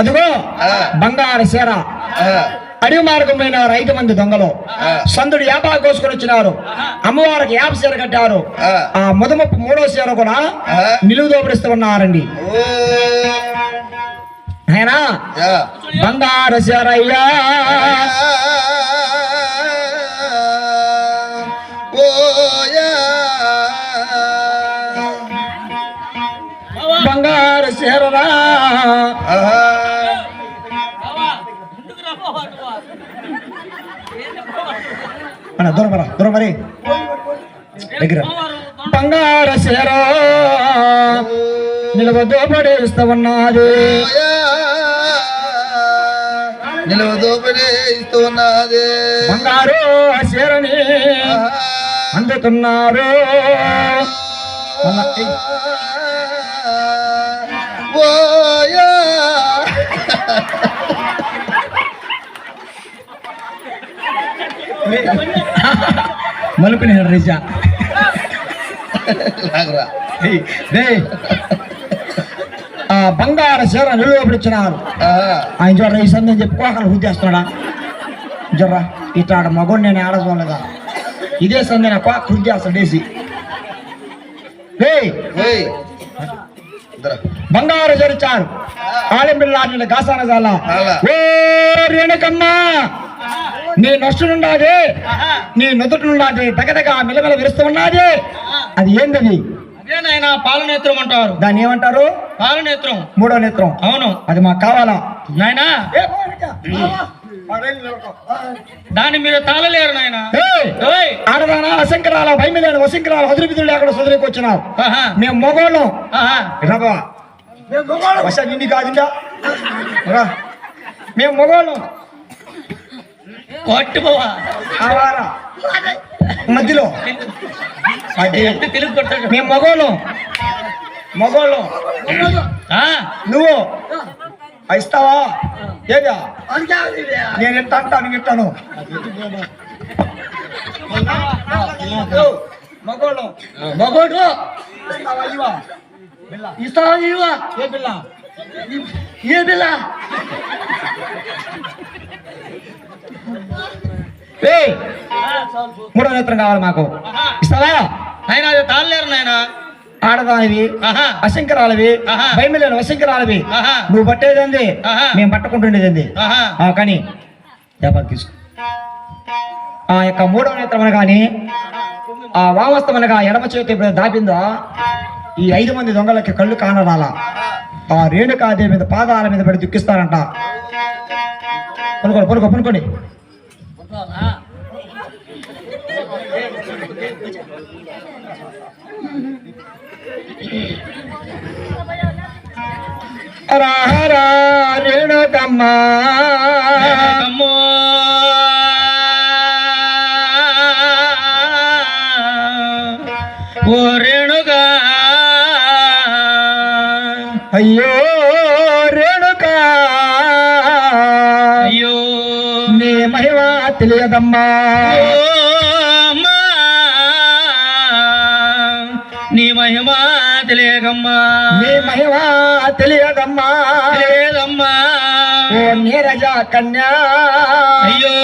అదిగో. బంగారు సీర అడవి మార్గమైన రైతు మంది దొంగలు. సందుడు యాపా కోసుకొని వచ్చినారు. అమ్మవారికి యాప సీర కట్టారు. ఆ. ముదముప్పు మూడో సీర కూడా. నిలువు దోపిడిస్తూ ఉన్నారండి. ఆయన. బంగారు సీరయ్యా ఓ, యా. బంగారు ఆహా. మన దూరం రా, దూరం మరి దగ్గర బంగారు సీర నిలువ దోపిడిస్తూ ఉన్నది. నిలువ దోపిడీ ఇస్తున్నది బంగారు సీరని ఆహా. అందుతున్నారు ఓ, యా. మలుపుని రిజా. బంగారు చీర నిలువబడిచ్చినారు ఆహా. ఆయన చూడరా ఈ సందని చెప్పి కోకలు హుద్దేస్తున్నాడా? చూడరా ఇట్లాడ మగోడు నేను ఆడ చూడలేదా ఇదే సంది నా కోక హుద్దేస్తాడు వేసి. బంగారు జరిచారు ఆలింబిల్లాడిన గాసాన జాల. ఓ రేణుకమ్మ! నీ నష్టునుండాది నీ నుదుటినుండాది. దగదగ మిలమిల విరుస్తూ ఉన్నది. అది ఏందది? అదే నాయన పాలనేత్రం అంటారు. దాన్ని ఏమంటారు? పాలనేత్రం. మూడో నేత్రం. అవును. అది మాకు కావాలా? నాయనా. దాన్ని మీరు తాళలేరు నాయన. ఆడదానా అశంకరాల భయమిలేని వశంకరాల వదిలిపిదులు లేకుండా సుదరికి వచ్చినావు ఆహా, మేము మొగోళ్ళం. ఆహా. రాబా వశ నిన్ను కాదుందా రా. మేము మొగోళ్ళం. మధ్యలో. ఎంత మేము మగోళ్ళం. మగోళ్ళం. నువ్వు. ఇస్తావా ఏదా? నేను ఎట్ట అంటాను ఇట్టాను మగోడు ఇస్తావా ఇవా ఏ పిల్ల? ఏ పిల్ల? ఏయ్, మూడో నేత్రం కావాలి మాకు. ఇస్తావా? అది తాళలేరు నాయన. ఆడదానివి ఆహా, అశంకరాలవి. భయమిలేని వశంకరాలవి ఆహా. నువ్వు పట్టేదంది ఆహా. మేము. ఆ, కానీ వ్యాపారం తీసుకో. ఆ యొక్క మూడవ నేత్రం అనగాని ఆ వామస్తమనగా ఎడమ చేతి ఎప్పుడైతే దాపిందో ఈ ఐదు మంది దొంగలకి కళ్ళు కానరాల. ఆ రేణుకాదేవి మీద పాదాల మీద పడి దుఃఖిస్తారంట. పనుకోండి పనుకో పనుకోండి రారా రేణుకమ్మ. ఓ రేణుగా అయ్యో రేణుకా అయ్యో. నీ మహిమ తెలియదమ్మా. నీ మహిమ తెలియకమ్మా నీ మహిమ తెలియదమ్మా. తెలియదమ్మా. ఓ నీరజ కన్యా. అయ్యో.